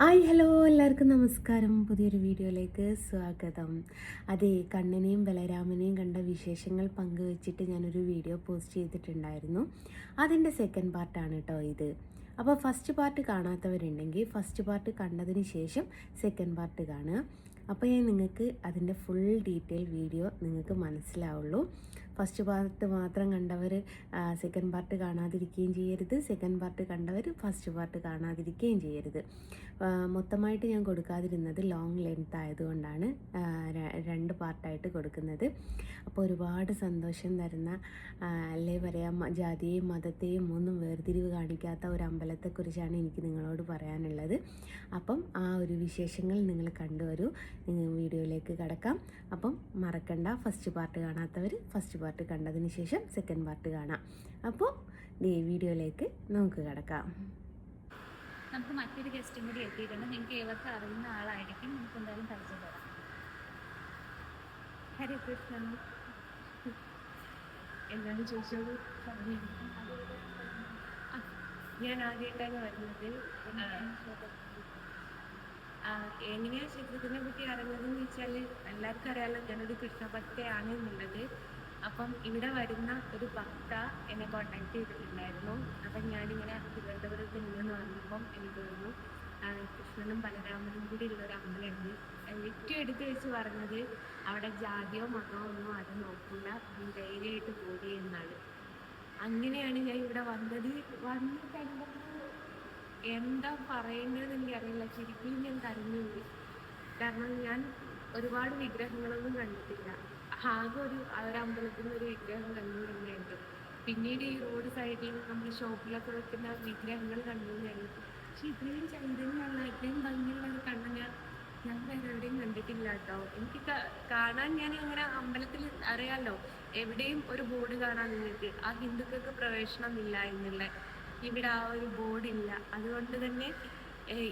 Hi hello എല്ലാവർക്കും നമസ്കാരം. പുതിയൊരു വീഡിയോയിലേക്ക് സ്വാഗതം. അതെ കണ്ണനെയും ബലരാമനെയും കണ്ട വിശേഷങ്ങൾ പങ്കുവച്ചിട്ട് ഞാനൊരു വീഡിയോ പോസ്റ്റ് ചെയ്തിട്ടുണ്ടായിരുന്നു. അതിന്റെ സെക്കൻഡ് പാർട്ടാണ് കേട്ടോ ഇത്. അപ്പോൾ ഫസ്റ്റ് പാർട്ട് കാണാത്തവരുണ്ടെങ്കിൽ ഫസ്റ്റ് പാർട്ട് കണ്ടതിന് ശേഷം സെക്കൻഡ് പാർട്ട് കാണുക. അപ്പോൾ ഞാൻ നിങ്ങൾക്ക് അതിന്റെ ഫുൾ ഡീറ്റെയിൽ വീഡിയോ നിങ്ങൾക്ക് മനസ്സിലാവുള്ളൂ. ഫസ്റ്റ് പാർട്ട് മാത്രം കണ്ടവർ സെക്കൻഡ് പാർട്ട് കാണാതിരിക്കുകയും ചെയ്യരുത്. സെക്കൻഡ് പാർട്ട് കണ്ടവർ ഫസ്റ്റ് പാർട്ട് കാണാതിരിക്കുകയും ചെയ്യരുത്. മൊത്തമായിട്ട് ഞാൻ കൊടുക്കാതിരുന്നത് ലോങ് ലെങ്ത് ആയതുകൊണ്ടാണ് രണ്ട് പാർട്ടായിട്ട് കൊടുക്കുന്നത്. അപ്പോൾ ഒരുപാട് സന്തോഷം തരുന്ന അല്ലേ പറയാം ജാതിയെയും മതത്തെയും ഒന്നും വേർതിരിവ് കാണിക്കാത്ത ഒരു അമ്പലത്തെക്കുറിച്ചാണ് എനിക്ക് നിങ്ങളോട് പറയാനുള്ളത്. അപ്പം ആ ഒരു വിശേഷങ്ങൾ നിങ്ങൾ കണ്ടുവരൂ. വീഡിയോയിലേക്ക് കടക്കാം. അപ്പം മറക്കണ്ട ഫസ്റ്റ് പാർട്ട് കാണാത്തവർ ഫസ്റ്റ് പാർട്ട് കണ്ടതിന് ശേഷം സെക്കൻഡ് പാർട്ട് കാണാം. അപ്പോൾ ഈ വീഡിയോയിലേക്ക് നമുക്ക് കിടക്കാം. നമുക്ക് മറ്റൊരു ഗസ്റ്റും കൂടി എത്തിയിട്ടുണ്ട്. നിങ്ങൾക്ക് ഏവർക്കും അറിയുന്ന ആളായിരിക്കും. നമുക്ക് എന്തായാലും പരിചയപ്പെടാം ഹരേ കൃഷ്ണൻ എന്താണ് ചോദിച്ചത്? ഞാൻ ആദ്യമായിട്ടാണ് വരുന്നത്. എങ്ങനെയാണ് എങ്ങനെയാ ചിത്രത്തിനെ പറ്റി അറിഞ്ഞതെന്ന് വെച്ചാൽ എല്ലാവർക്കും അറിയാലോ ഞാനൊരു കൃഷ്ണഭക്തയാണ് എന്നുള്ളത്. അപ്പം ഇവിടെ വരുന്ന ഒരു ഭക്ത എന്നെ കോണ്ടാക്ട് ചെയ്തിട്ടുണ്ടായിരുന്നു. അപ്പം ഞാനിങ്ങനെ തിരുവനന്തപുരത്ത് നിന്ന് പറഞ്ഞപ്പം എനിക്ക് തോന്നുന്നു കൃഷ്ണനും ബലരാമനും കൂടി ഉള്ള ഒരു അമ്പലമുണ്ട്. ഏറ്റവും എടുത്ത് വെച്ച് പറഞ്ഞത് അവിടെ ജാതിയോ മതമോ ഒന്നും അത് നോക്കില്ല ധൈര്യമായിട്ട് പോരി എന്നാണ്. അങ്ങനെയാണ് ഞാൻ ഇവിടെ വന്നത്. വന്ന് എന്താ പറയേണ്ടതെന്ന് എനിക്കറിയില്ല. ശരിക്കും ഞാൻ കരഞ്ഞുപോയി. കാരണം ഞാൻ ഒരുപാട് വിഗ്രഹങ്ങളൊന്നും കണ്ടിട്ടില്ല. ആകെ ഒരു ഒരു അമ്പലത്തിൽ നിന്ന് ഒരു വിഗ്രഹം തന്നെയുണ്ട്. പിന്നീട് ഈ റോഡ് സൈഡിൽ നമ്മൾ ഷോപ്പിലൊക്കെ വെക്കുന്ന വിഗ്രഹങ്ങൾ തന്നെയുണ്ട്. പക്ഷെ ഇത്രയും ചൈതന്യമുള്ള ഇത്രയും ഭംഗിയുള്ള ഒരു കണ്ണ് ഞാൻ ഞാൻ വേറെ എവിടെയും കണ്ടിട്ടില്ല കേട്ടോ. എനിക്ക് കാണാൻ ഞാൻ അങ്ങനെ അമ്പലത്തിൽ അറിയാലോ എവിടെയും ഒരു ബോർഡ് കാണാൻ നിങ്ങൾക്ക് ആ ഹിന്ദുക്കൾക്ക് പ്രവേശനമില്ല എന്നുള്ള ഇവിടെ ആ ഒരു ബോർഡില്ല അതുകൊണ്ട് തന്നെ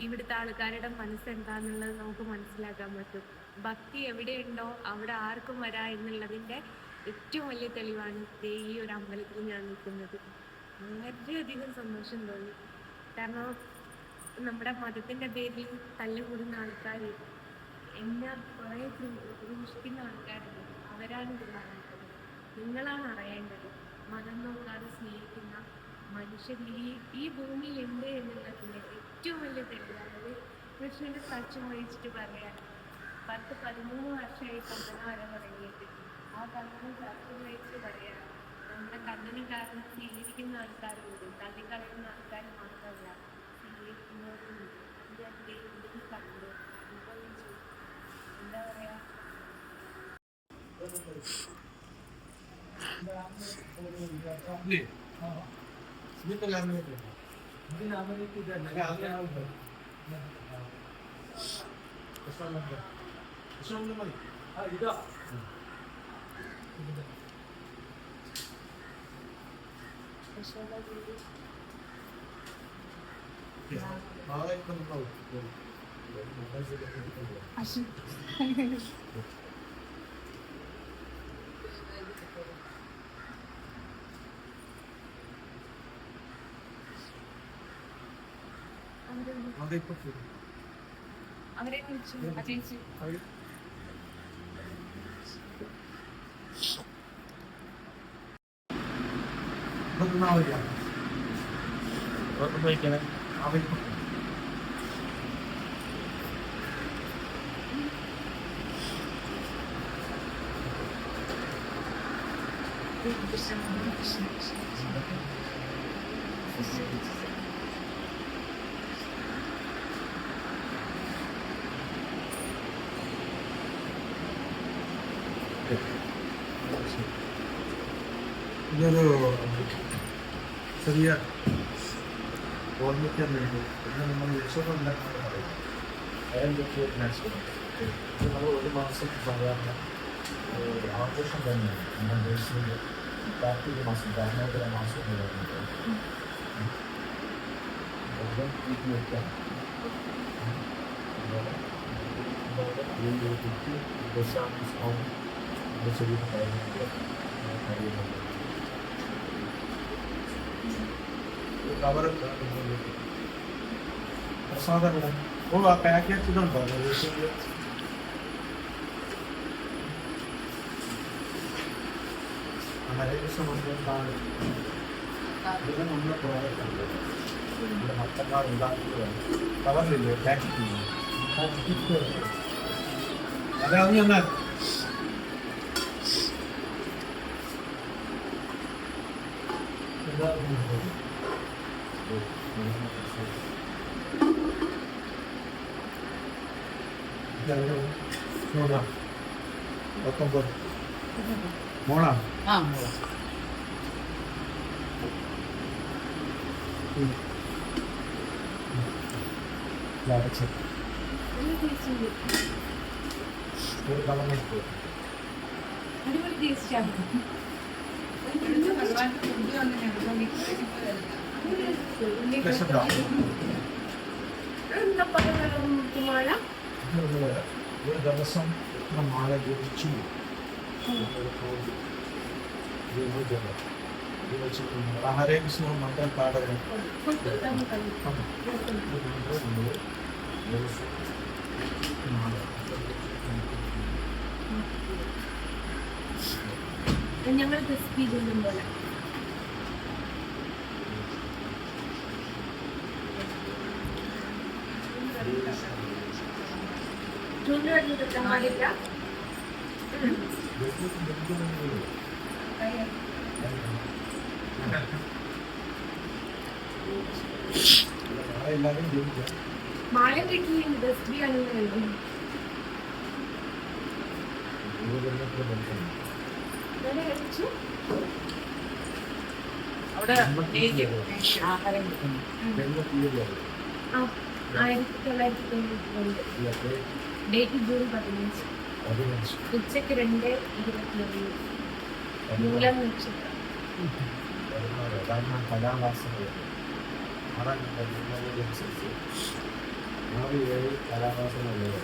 ഇവിടുത്തെ ആൾക്കാരുടെ മനസ്സ് എന്താന്നുള്ളത് നമുക്ക് മനസ്സിലാക്കാൻ പറ്റും. ഭക്തി എവിടെയുണ്ടോ അവിടെ ആർക്കും വരാ എന്നുള്ളതിന്റെ ഏറ്റവും വലിയ തെളിവാണ് ഈ ഒരു അമ്പലത്തിൽ ഞാൻ നിൽക്കുന്നത്. വളരെയധികം സന്തോഷം തോന്നി. കാരണം നമ്മുടെ മതത്തിന്റെ പേരിൽ തല്ലുകൂടുന്ന ആൾക്കാർ എന്നെ കുറെ ദൂഷിക്കുന്ന ആൾക്കാരുണ്ട്. അവരാണ് ഇത് പറയുന്നത് നിങ്ങളാണ് അറിയേണ്ടത് മതം നോക്കാതെ സ്നേഹിക്കുന്ന മനുഷ്യൻ ഈ ഈ ഭൂമിയിൽ ഉണ്ട് എന്നുള്ളതിന്റെ ഏറ്റവും വലിയ തെളിവാണത് കൃഷ്ണന്റെ സാക്ഷ്യം വഹിച്ചിട്ട് പറയാൻ പത്ത് പതിമൂന്ന് വർഷമായി കണ്ണന വരെ തുടങ്ങിയിട്ട്. ആ കണ്ണന് ചർച്ച വഹിച്ച് പറയാൻ നമ്മുടെ കണ്ണന് കാരണം സ്വീകരിക്കുന്ന ആൾക്കാരുണ്ട്. തള്ളിക്കളയുന്ന ആൾക്കാർ മാത്രമല്ല സ്വീകരിക്കുന്നവരുണ്ട് ഞാൻ ദൈവത്തിൽ കണ്ടു. അനുഭവിച്ചു എന്താ പറയാ? 後ろの前にあいた、うん足 Андрей Путин. Андрей Путин, один ചെറിയ ഓർമ്മിക്കാൻ വേണ്ടി പിന്നെ നമ്മൾ യശോദ ഉണ്ടാക്കുന്നത് പറയും അയൽപറ്റിയ നാച്ചുറൽ ഇത് നമ്മൾ ഒരു മാസം സാധാരണ ഒരു ആഘോഷം തന്നെയാണ്. നമ്മുടെ ദേശീയ കാർത്തിക മാസം കാർമേതര മാസം എന്ന് പറയുന്നത്. അതും വീട്ടിൽ വെക്കാം അതുപോലെ അതുപോലെ ഈ ഒരു കുട്ടി ദശാംശ ചെറിയ കാര്യങ്ങൾ അറിയുന്നുണ്ട് കവർ പ്രസാദങ്ങളും ഓ ആ പാക്കറ്റ് ഇതുണ്ടോ ഏകദേശം ഏകദേശം ഒന്നെന്താണ് ഇത് നമ്മുടെ പ്രോഡക്റ്റ് ഉണ്ട് ഇവിടെ മറ്റന്നാൾ ഉണ്ടാക്കിയതാണ് കവറിലില്ലേ പാക്കറ്റ് അതെ അത് ഞാൻ മോളാ പത്തൊമ്പത് മോളാ ആ അടച്ചു ഒരു കളർ എടുത്തു അടിപൊളി ടേസ്റ്റാണ് രസമുണ്ടോ? എന്താ പറയുക മഴ ഒരു ദിവസം മാല ജപിച്ചു ഹരേ കൃഷ്ണ മന്ത്രം പാടകൻ ഞങ്ങൾ ക്രിസ്പി ചെയ്യും പോലെ ചൂണ്ടുവരുന്നത് കിട്ടാൻ പാടില്ല എല്ലാവരും ജപിക്കാം മായ ക്രിസ്പി ആണെന്നുള്ളൂ ഞാൻ കഴിച്ചു അവിടെ ആഹാരം കിട്ടുന്നു ആയിരത്തി തൊള്ളായിരത്തി തൊണ്ണൂറ്റി രണ്ട് ഡേറ്റ് ജൂൺ പതിനഞ്ച് ഉച്ചയ്ക്ക് രണ്ട് ഇരുപത്തിയൊന്ന് മൂലം നക്ഷത്രം കലാവാസങ്ങൾ ആറാം അനുസരിച്ച് ആറ് ഏഴ് കലാവാസങ്ങളുള്ളത്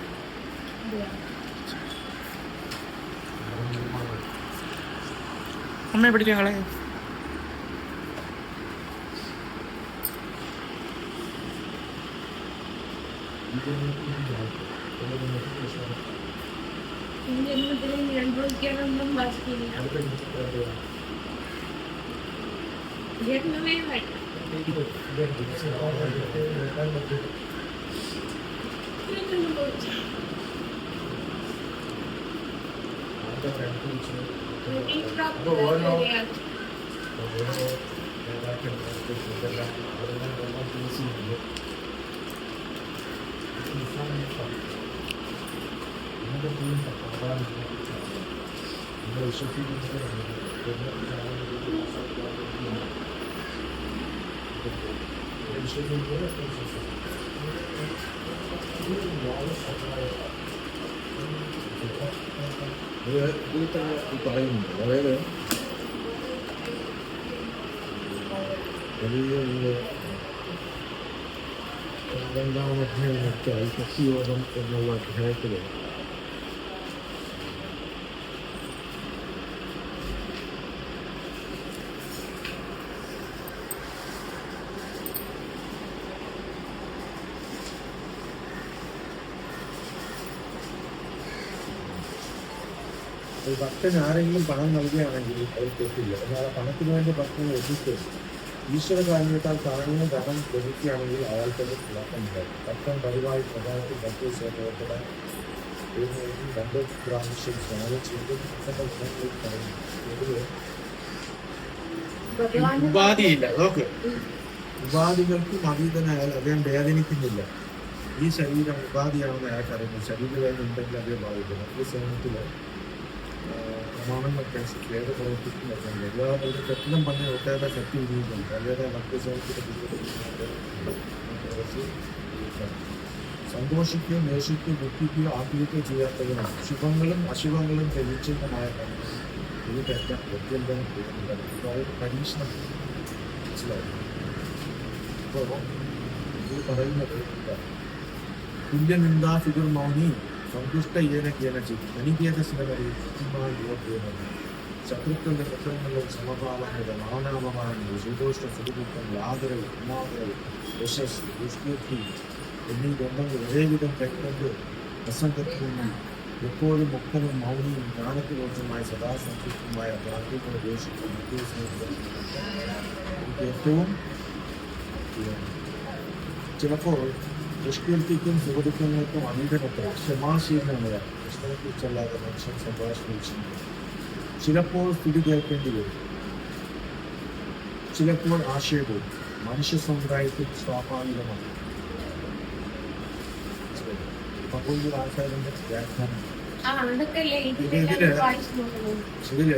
അമ്മ പിടിച്ചു ഞങ്ങളെ జన్మదినం రెండు రోజులకి ఆనందం బాసుకుని జన్మమే Thank you. ഈ പ്രാപ്തി വരെയാണ്. ഇതിൽ തന്നെ പറയുന്നുണ്ട് അതായത് വലിയ രണ്ടാം അധ്യായമൊക്കെ സത്യയോഗം എന്നുള്ള അധ്യായത്തിൽ ഒരു ഭക്തൻ ആരെങ്കിലും പണം നൽകുകയാണെങ്കിൽ അത് തെറ്റില്ല എന്നാൽ ആ പണത്തിന് വേണ്ടി ഭക്തനെ എത്തിച്ച് ഈശ്വര കാരണത്താൽ താഴ്ന്ന ധനം ലഭിക്കുകയാണെങ്കിൽ അയാൾക്കത് കുഴപ്പമില്ലായിരുന്നു ഭക്തൻ പതിവായി പ്രധാനത്തിൽ ഭക്തി സേവനപ്പെടാൻ രണ്ട് പ്രാവശ്യം സ്നാനം ചെയ്ത് ഭക്തന്റെ ഗുണങ്ങളിൽ പറയുന്നു? ഉപാധിയില്ല. നോക്ക്. ഉപാധികൾക്കും അതീതനായാൽ അദ്ദേഹം വേദനിക്കുന്നില്ല. ഈ ശരീരം ഉപാധിയാണെന്ന് അയാൾക്കറിയുന്നു ശരീരവേദന ഉണ്ടെങ്കിൽ അതേ ബാധിക്കുന്നു. ഈ സമയത്തിൽ പ്രമാണങ്ങൾക്കനുസരിച്ച് ഏത് പ്രവർത്തിക്കും എല്ലാവരും കെട്ടിടം പണി ഒട്ടേറെ ശക്തി ഉപയോഗിക്കുന്നു വളരെ സന്തോഷിക്കുകയോ നേഷിക്കുകയോ ദുഃഖിക്കുകയോ ആത്മഹത്യ ചെയ്യാത്തതിനാണ് ശുഭങ്ങളും അശുഭങ്ങളും ത്യജിച്ചതുമായ കർമ്മം. ഇത് തെറ്റാം വ്യത്യന്തം അതായത് പരീക്ഷണം മനസ്സിലായി? അപ്പോൾ ഇത് പറയുന്നത്. തുല്യനിന്ദാ ഫിഗുർ മൗനി ಸಂಕುಷ್ಟ ಏನ ಕೇನಚಿತ್ ಅನಿಕೇತ ಸಿನವರಿ ಚತುರ್ಥದ ಪ್ರಸಂಗಗಳು ಸಮಭಾವನದ ಮಾನವಮಾನವು ಸಂತೋಷ ಸುಖದುಃಖಗಳು ಆದರವು ಅನಾದರವು ಯಶಸ್ಸು ದುಷ್ಕೀರ್ತಿ ఎన్ని గంటలు ఒకే విధం ప్రయత్నంలో అసంతత్వం ఎప్పుడు మొక్కలు మౌని జ్ఞానకు రోజుమాయ సదా సంతృప్తమాయ ప్రాంతీయ దేశం ఎక్కువ చిలకో ദുഷ്കീർത്തിക്കും സുഹൃത്തുക്കൾക്കും അതീതമത്ര ക്ഷമാശീലമായ പ്രശ്നത്തെക്കുറിച്ചല്ലാതെ മനുഷ്യൻ സംഭാഷണിച്ചു ചിലപ്പോൾ സ്ഥിതി കേൾക്കേണ്ടി വരും. ചിലപ്പോൾ ആശയവും മനുഷ്യ സമുദായത്തിൽ സ്വാഭാവികമാണ്. ആൾക്കാരുടെ വ്യാഖ്യാനം. ഇതിൽ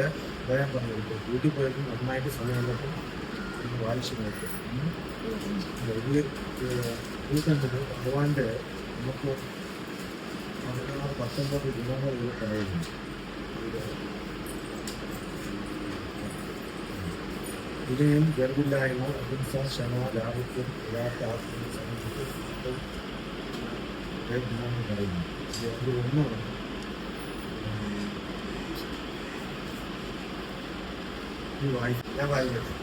ഇതിൽ പറഞ്ഞിരിക്കും വീട്ടിൽ പോയിട്ട് നന്നായിട്ട് സമയമുള്ളപ്പോൾ ഇത് വായിച്ചു നോക്കും. ഇതിൽ ഇത് കണ്ടത് ഭഗവാന്റെ നമുക്ക് പതിനാറ് പത്തൊമ്പത് ഗുണങ്ങൾ ഇതിൽ പറയുന്നു ഇത് ഇതിനെയും ഗർഭില്ലായ്മ അഹിംസ ക്ഷമ ലാഭിത്വം യഥാർത്ഥ ദിനങ്ങൾ പറയുന്നു ഇത് ഒന്ന് ഈ വായി ഞാൻ വായിക്കട്ടെ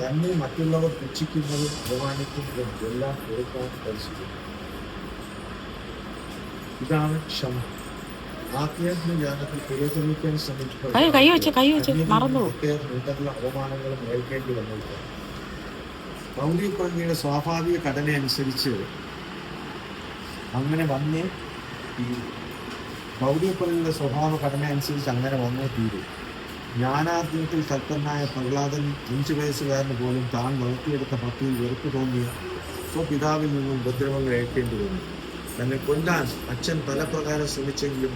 തന്നെ മറ്റുള്ളവർ പുച്ഛിക്കുന്നതും അപമാനിക്കുന്നതും എല്ലാം കൊടുക്കാൻ പരിശീലിക്കും. ഇതാണ് ക്ഷമ. ആത്മീയ ജ്ഞാനത്തിൽ പുരോഗമിക്കാൻ. നിന്നുള്ള അപമാനങ്ങളും ഏൽക്കേണ്ടി വന്നിരിക്കും മൗലികപ്രജ്ഞയുടെ സ്വാഭാവിക ഘടന അനുസരിച്ച് അങ്ങനെ വന്നേ തീരും. മൗലികപ്രജ്ഞയുടെ സ്വഭാവ ഘടന അനുസരിച്ച് അങ്ങനെ വന്നേ തീരും. ജ്ഞാനാർജനത്തിൽ തൽപ്പരനായ പ്രഹ്ലാദൻ അഞ്ച് വയസ്സുകാരന് പോലും താൻ വളർത്തിയെടുത്ത ഭക്തിയിൽ വെറുപ്പ് തോന്നിയ സ്വപിതാവിൽ നിന്നും ഉപദ്രവങ്ങൾ ഏൽക്കേണ്ടി വന്നു. തന്നെ കൊല്ലാൻ അച്ഛൻ പല പ്രകാരം ശ്രമിച്ചെങ്കിലും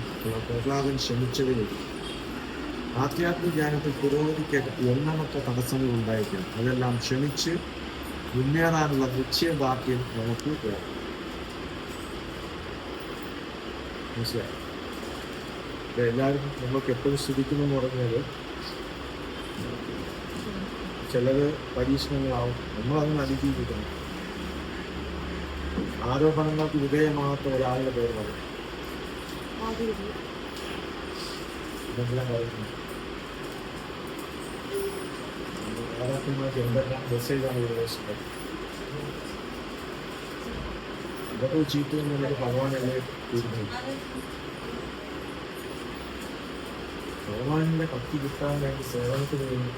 പ്രഹ്ലാദൻ ശ്രമിച്ചതേ ആധ്യാത്മിക ജ്ഞാനത്തിൽ പുരോഗതിക്ക് എണ്ണമൊക്കെ തടസ്സങ്ങൾ ഉണ്ടായിരിക്കണം. അതെല്ലാം ക്ഷമിച്ച് മുന്നേറാനുള്ള നിശ്ചയദാർഢ്യം നമുക്ക് വേണം. മനസ്സിലായി? എല്ലാവരും നമ്മൾക്ക് എപ്പോഴും ശ്രദ്ധിക്കുന്നു എന്ന് പറഞ്ഞാൽ ചിലത് പരീക്ഷണങ്ങളാവും. നമ്മളതൊന്നും അതിജീവിക്കണം ആരോപണങ്ങൾക്ക് വിധേയമാകാത്ത ഒരാളുടെ പേര് പറയും. ഇതെല്ലാം പറയുന്നു. ആരാധനമായിട്ട് എന്തെല്ലാം മെസ്സേജാണ് ഉപദേശിച്ചത് ഇതൊക്കെ ചീത്ത എന്നുള്ളത് എന്നെ തീരുമാനിക്കും ഭഗവാനിന്റെ ഭക്തി കിട്ടാൻ വേണ്ടി സേവനത്തിന് വേണ്ടി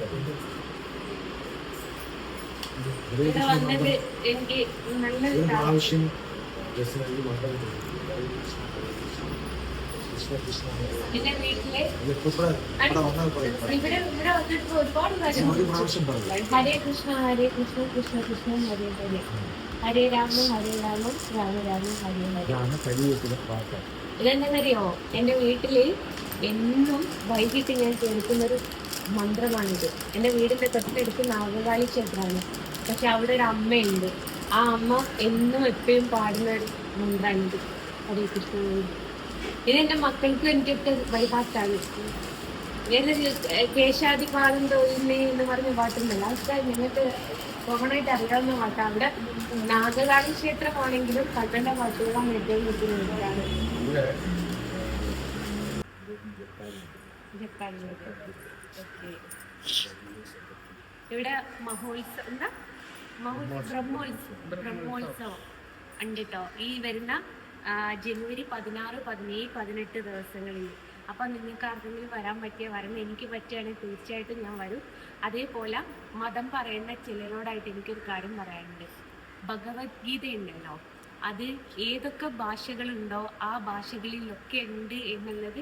ഇവിടെ ആവശ്യം ഹരേ കൃഷ്ണ ഹരേ കൃഷ്ണ കൃഷ്ണ കൃഷ്ണ ഹരേ ഹരേ. ഹരേ രാമ ഹരേ രാമ രാമ രാമ ഹരേ ഹരേ. ഇതെന്താണെന്നറിയോ എന്റെ വീട്ടിൽ എന്നും വൈകിട്ട് ഞാൻ കേൾക്കുന്നൊരു മന്ത്രമാണിത്. എന്റെ വീടിന്റെ തൊട്ടടുത്ത് നാഗകാളി ക്ഷേത്രമാണ്. പക്ഷെ അവിടെ ഒരു അമ്മയുണ്ട്. ആ അമ്മ എന്നും എപ്പോഴും പാടുന്ന ഒരു മന്ത്രമാണിത്. ഹരേ കൃഷ്ണ മക്കൾക്ക് എനിക്ക് എനിക്കൊക്കെ വഴിപാട്ടാണ് ഞാനൊരു കേശാദി പാദം തോന്നുന്നേ എന്ന് പറഞ്ഞ പാട്ടുണ്ടല്ലോ. അതൊക്കെ ഞങ്ങൾക്ക് കോമണായിട്ട് അറിയാവുന്ന പാട്ടാണ്. അവിടെ നാഗകാളി ക്ഷേത്രമാണെങ്കിലും കണ്ണന്റെ പാട്ടുകളാണ് ഏറ്റവും കൂടുതൽ ഇവിടെ. മഹോത്സവം എന്താ? ബ്രഹ്മോത്സവം. ബ്രഹ്മോത്സവം. ഉണ്ട് കേട്ടോ ഈ വരുന്ന ജനുവരി പതിനാറ് പതിനേഴ് പതിനെട്ട് ദിവസങ്ങളിൽ. അപ്പം നിങ്ങൾക്ക് ആർക്കെങ്കിലും വരാൻ പറ്റിയ വരണം എനിക്ക് പറ്റുകയാണെങ്കിൽ തീർച്ചയായിട്ടും ഞാൻ വരും. അതേപോലെ മതം പറയുന്ന ചിലരോടായിട്ട് എനിക്കൊരു കാര്യം പറയാനുണ്ട്. ഭഗവത്ഗീത ഉണ്ടല്ലോ. അത് ഏതൊക്കെ ഭാഷകളുണ്ടോ ആ ഭാഷകളിലൊക്കെ ഉണ്ട് എന്നുള്ളത്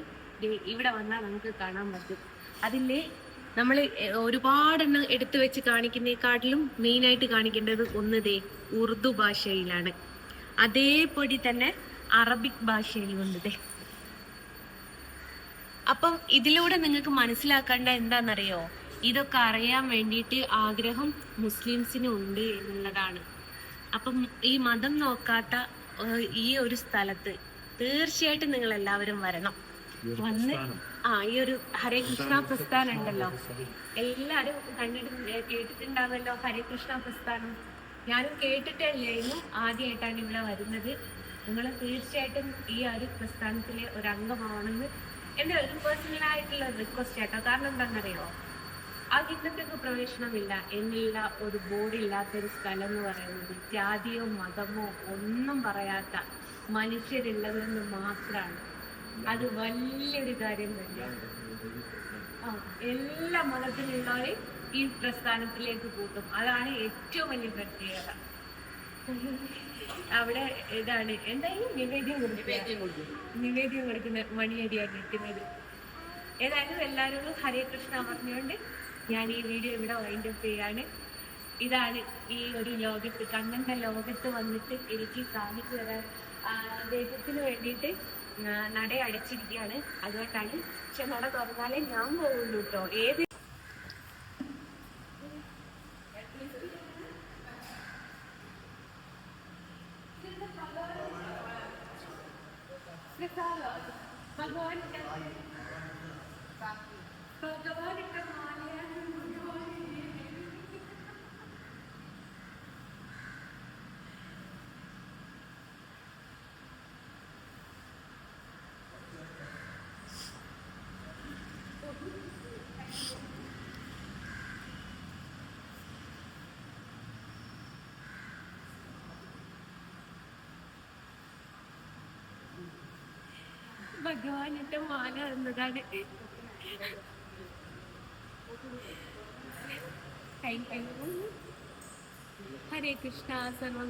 ഇവിടെ വന്നാൽ നമുക്ക് കാണാൻ പറ്റും. അതിൽ നമ്മൾ ഒരുപാടെണ്ണം എടുത്തു വെച്ച് കാണിക്കുന്നതിനെക്കാട്ടിലും മെയിനായിട്ട് കാണിക്കേണ്ടത് ഒന്ന് ദേ ഉറുദു ഭാഷയിലാണ്. അതേപടി തന്നെ അറബിക് ഭാഷയിലും ദേ. അപ്പം ഇതിലൂടെ നിങ്ങൾക്ക് മനസ്സിലാക്കേണ്ട എന്താണെന്നറിയോ? ഇതൊക്കെ അറിയാൻ വേണ്ടിയിട്ട് ആഗ്രഹം മുസ്ലിംസിനും ഉണ്ട് എന്നുള്ളതാണ്. അപ്പം ഈ മതം നോക്കാത്ത ഈ ഒരു സ്ഥലത്ത് തീർച്ചയായിട്ടും നിങ്ങൾ എല്ലാവരും വരണം വന്ന് ആ ഈ ഒരു ഹരേ കൃഷ്ണ പ്രസ്ഥാനം ഉണ്ടല്ലോ. എല്ലാരും കണ്ടിട്ട് കേട്ടിട്ടുണ്ടാവല്ലോ ഹരേ കൃഷ്ണ പ്രസ്ഥാനം. ഞാനും കേട്ടിട്ടല്ലായിരുന്നു ആദ്യമായിട്ടാണ് ഇവിടെ വരുന്നത്. നിങ്ങൾ തീർച്ചയായിട്ടും ഈ ഒരു പ്രസ്ഥാനത്തിലെ ഒരു അംഗമാണെന്ന് എന്റെ ഒരു പേഴ്സണൽ ആയിട്ടുള്ള റിക്വസ്റ്റ് ആയിട്ടോ കാരണം എന്താണെന്നറിയോ? അകിന്നത്തേക്ക് പ്രവേശനമില്ല എന്നുള്ള ഒരു ബോർഡില്ലാത്തൊരു സ്ഥലം എന്ന് പറയുന്നത് ജാതിയോ മതമോ ഒന്നും പറയാത്ത മനുഷ്യരുള്ളതെന്ന് മാത്രമാണ് അത് വലിയൊരു കാര്യം തന്നെയാണ് ആ, എല്ലാ മതത്തിലുള്ളവരെയും ഈ പ്രസ്ഥാനത്തിലേക്ക് കൂട്ടും. അതാണ് ഏറ്റവും വലിയ പ്രത്യേകത. അവിടെ ഇതാണ്. എന്തായാലും നിവേദ്യം കൊടുക്കുന്നത് നിവേദ്യം കൊടുക്കുന്ന മണിയടിയാണ് കിട്ടുന്നത്. ഏതായാലും എല്ലാവരോടും ഹരേ കൃഷ്ണ പറഞ്ഞുകൊണ്ട് ഞാൻ ഈ വീഡിയോ ഇവിടെ വൈൻഡ് അപ്പ് ചെയ്യാണ്. ഇതാണ് ഈ ഒരു ലോകത്ത് കണ്ണന്റെ ലോകത്ത് വന്നിട്ട് എനിക്ക് കാണിച്ചു തരാൻ അദ്ദേഹത്തിന് വേണ്ടിയിട്ട് നട അടച്ചിരിക്കുകയാണ്. അതുകൊണ്ടാണ് പക്ഷെ നട തുറന്നാലേ ഞാൻ പോകുള്ളൂ കേട്ടോ ഏത് ഭഗവാനിന്റെ മാല എന്നതാണ് ഹരേ കൃഷ്ണ സർവം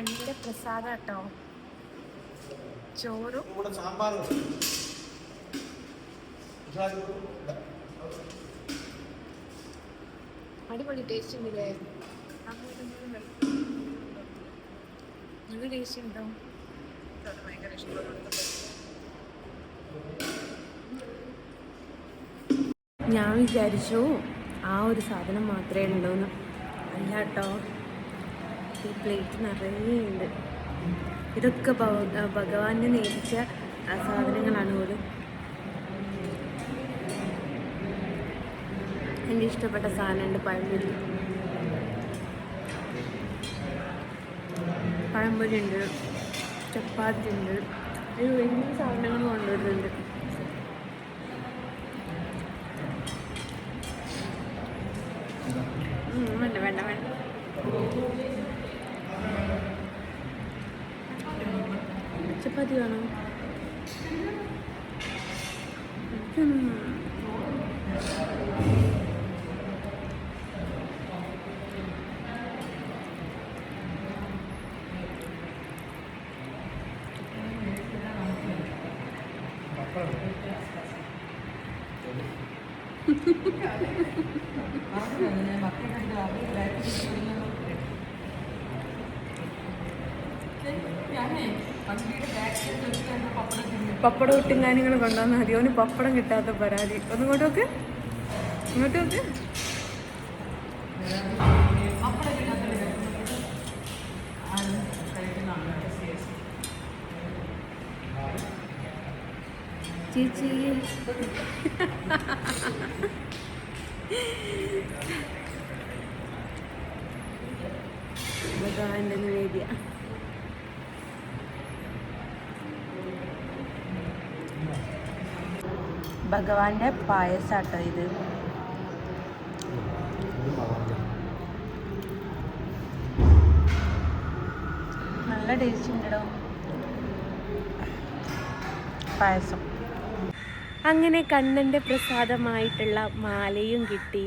കണ്ണിന്റെ പ്രസാദം കേട്ടോ. ചോറും. അടിപൊളി ടേസ്റ്റ് ഉണ്ടല്ലേ? നല്ല ടേസ്റ്റ് ഉണ്ടോ? ഞാൻ വിചാരിച്ചു ആ ഒരു സാധനം മാത്രമേ ഉള്ളൂന്ന് അല്ല കേട്ടോ. ഈ പ്ലേറ്റ് നിറയെ ഉണ്ട്. ഇതൊക്കെ ഭഗവാന്റെ ഭഗവാന് നേരിച്ച സാധനങ്ങളാണ് പോലും എന്റെ ഇഷ്ടപ്പെട്ട സാധനമുണ്ട് പഴംപൊരി. പഴംപൊരി ഉണ്ട് ചപ്പാത്തി ഉണ്ട്. വലിയ സാധനങ്ങൾ കൊണ്ടുവരുന്നുണ്ട് ഉം, വേണ്ട വേണ്ട വേണ്ട ചപ്പാത്തി വേണോ ഉം. പപ്പടം ഇട്ടും നിങ്ങൾ കൊണ്ടുവന്നാൽ മതി. അവന് പപ്പടം കിട്ടാത്ത പരാതി. ഒന്ന് ഇങ്ങോട്ട് നോക്ക്. ഇങ്ങോട്ട് നോക്ക്. ചേച്ചി. ഭഗവാന്റെ നിവേദ്യ. ഭഗവാന്റെ പായസാട്ടോ ഇത്. നല്ല ടേസ്റ്റ് ഉണ്ടോ പായസം. അങ്ങനെ കണ്ണന്റെ പ്രസാദമായിട്ടുള്ള മാലയും കിട്ടി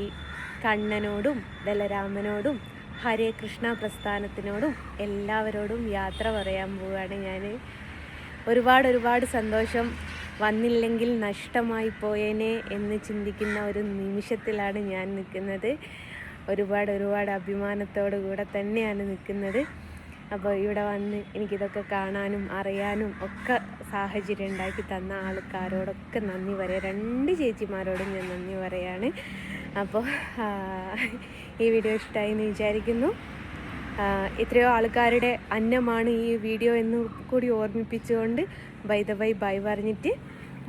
കണ്ണനോടും ബലരാമനോടും ഹരേ കൃഷ്ണ പ്രസ്ഥാനത്തിനോടും എല്ലാവരോടും യാത്ര പറയാൻ പോവുകയാണ് ഞാൻ ഒരുപാട് ഒരുപാട് സന്തോഷം. വന്നില്ലെങ്കിൽ നഷ്ടമായി പോയേനെ എന്ന് ചിന്തിക്കുന്ന ഒരു നിമിഷത്തിലാണ് ഞാൻ നിൽക്കുന്നത്. ഒരുപാട് ഒരുപാട് അഭിമാനത്തോടു കൂടെ തന്നെയാണ് നിൽക്കുന്നത്. അപ്പോൾ ഇവിടെ വന്ന് എനിക്കിതൊക്കെ കാണാനും അറിയാനും ഒക്കെ സാഹചര്യം ഉണ്ടാക്കി തന്ന ആൾക്കാരോടൊക്കെ നന്ദി പറയാം. രണ്ട് ചേച്ചിമാരോടും ഞാൻ നന്ദി പറയാണ്. അപ്പോൾ ഈ വീഡിയോ ഇഷ്ടമായി എന്ന് വിചാരിക്കുന്നു എത്രയോ ആൾക്കാരുടെ അന്നമാണ് ഈ വീഡിയോ എന്ന് കൂടി ഓർമ്മിപ്പിച്ചുകൊണ്ട് ബൈ ദ ബൈ ബൈ പറഞ്ഞിട്ട്.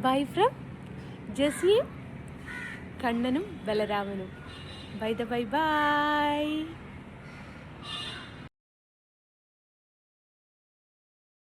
ബൈ ഫ്രം ജസിയും കണ്ണനും ബലരാമനും. Bye the bye bye